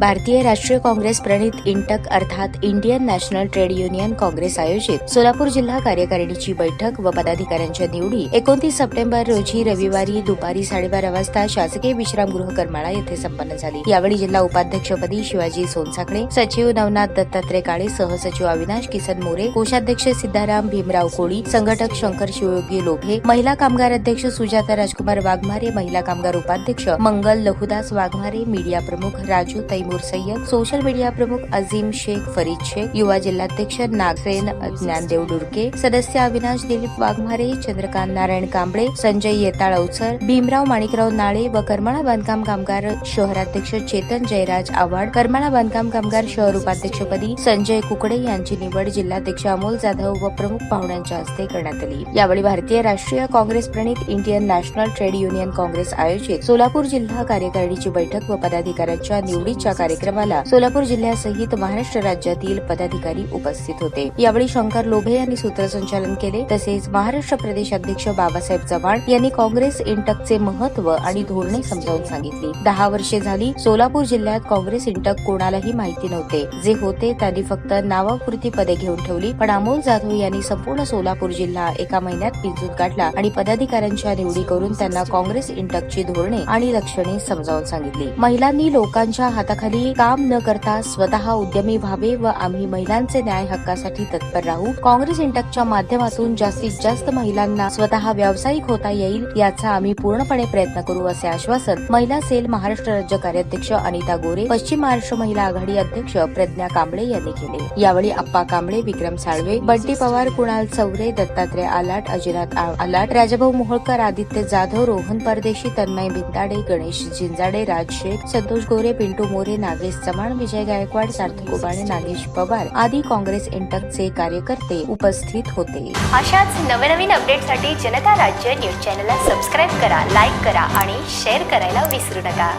भारतीय राष्ट्रीय काँग्रेस प्रणित इंटक अर्थात Indian National Trade Union Congress आयोजित सोलापूर जिल्हा कार्यकारिणीची बैठक व पदाधिकाऱ्यांच्या निवडी. एकोणतीस सप्टेंबर रोजी रविवारी दुपारी साडेबारा वाजता शासकीय विश्रामगृह करमाळा येथे संपन्न झाली. यावेळी जिल्हा उपाध्यक्षपदी शिवाजी सोनसाकडे सचिव नवनाथ दत्तात्रय काळे सहसचिव अविनाश किसन मोरे कोषाध्यक्ष सिद्धाराम भीमराव कोळी संघटक शंकर शिवयोगी लोभे महिला कामगार अध्यक्ष सुजाता राजकुमार वाघमारे महिला कामगार उपाध्यक्ष मंगल लहुदास वाघमारे मीडिया प्रमुख राजू तैमूर सय्यद. सोशल मीडिया प्रमुख अझीम शेख फरीद शेख युवा जिल्हाध्यक्ष नागसेन ज्ञानदेव डुरके सदस्य अविनाश दिलीप वाघमारे चंद्रकांत नारायण कांबळे संजय येताळ अवसर भीमराव माणिकराव नाळे व करमाळा बांधकाम कामगार शहराध्यक्ष चेतन जयराज आव्हाड करमाळा बांधकाम कामगार शहर उपाध्यक्षपदी संजय कुकडे यांची निवड जिल्हाध्यक्ष अमोल जाधव व प्रमुख पाहुण्यांच्या हस्ते करण्यात आली. यावेळी भारतीय राष्ट्रीय काँग्रेस प्रणित Indian National Trade Union Congress आयोजित सोलापूर जिल्हा कार्यकारिणीची बैठक व पदाधिकाऱ्यांच्या निवडीच्या कार्यक्रमाला सोलापूर जिल्ह्यासहित महाराष्ट्र राज्यातील पदाधिकारी उपस्थित होते. यावेळी शंकर लोभे यांनी सूत्रसंचालन केले. तसेच महाराष्ट्र प्रदेश अध्यक्ष बाबासाहेब चव्हाण यांनी काँग्रेस इंटकचे महत्त्व आणि धोरणे समजावून सांगितली. दहा वर्षे झाली सोलापूर जिल्ह्यात काँग्रेस इंटक कोणालाही माहिती नव्हते. जे होते त्यांनी फक्त नावापुरती पदे घेऊन ठेवली. पण अमोल जाधव यांनी संपूर्ण सोलापूर जिल्हा एका महिन्यात पिंजून काढला आणि पदाधिकाऱ्यांच्या निवडी करून त्यांना काँग्रेस इंटकची धोरणे आणि लक्षणे समजावून सांगितली. महिलांनी लोकांच्या हाताखाली काम न करता स्वतः उद्यमी व्हावे व आम्ही महिलांचे न्याय हक्कासाठी तत्पर राहू. काँग्रेस इंटकच्या माध्यमातून जास्तीत जास्त महिलांना स्वतः व्यावसायिक होता येईल याचा आम्ही पूर्णपणे प्रयत्न करू असे आश्वासन महिला सेल महाराष्ट्र राज्य कार्याध्यक्ष अनिता गोरे पश्चिम महाराष्ट्र महिला आघाडी अध्यक्ष प्रज्ञा कांबळे यांनी केले. यावेळी अप्पा कांबळे विक्रम साळवे बंटी पवार कुणाल चौरे दत्तात्रय आलाट अजिनाथ आलाट राजाभाऊ मोहोळकर आदित्य जाधव रोहन परदेशी तन्मय भिंताडे गणेश झिंजाडे राज शेख संतोष गोरे पिंटू मोरे नागेश चव्हाण विजय गायकवाड सार्थक उबाणे नागेश पवार आदी काँग्रेस इंटकचे कार्यकर्ते उपस्थित होते. अशाच नवनवीन अपडेटसाठी जनता राज्य न्यूज चॅनलला सबस्क्राईब करा लाईक करा आणि शेअर करायला विसरू नका.